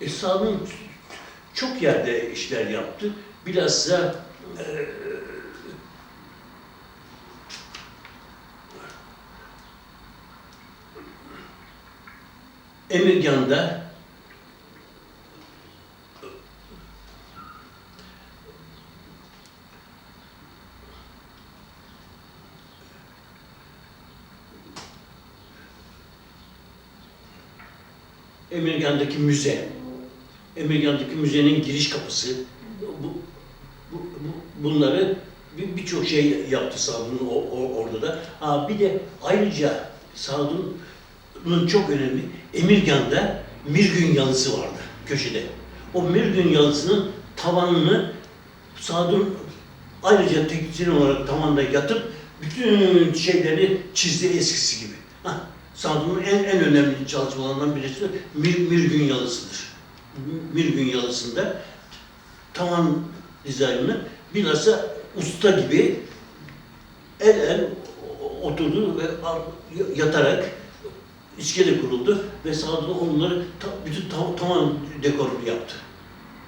E, Sami çok yerde işler yaptı. Bilhassa e, Emirgan'da Emirgan'daki müze, Emirgan'daki müzenin giriş kapısı, bu, bu, bu- bunları bir- birçok şey yaptı Sadun'un o, o- orada da. Ha, bir de ayrıca Sadun'un çok önemli Emirgan'da Mirgün yalısı vardı köşede. O Mirgün yalısının tavanını Sadun ayrıca teknisyen olarak tavanda yatıp bütün şeyleri çizdi eskisi gibi. Hah, Sadun'un en, en önemli çalışmalarından birisi Mir, Mirgün yalısıdır. Mirgün yalısında tavan dizaynını bilhassa usta gibi el el oturdu ve ar- yatarak iskele kuruldu ve Sadun onları ta- bütün tav- tavan dekorunu yaptı.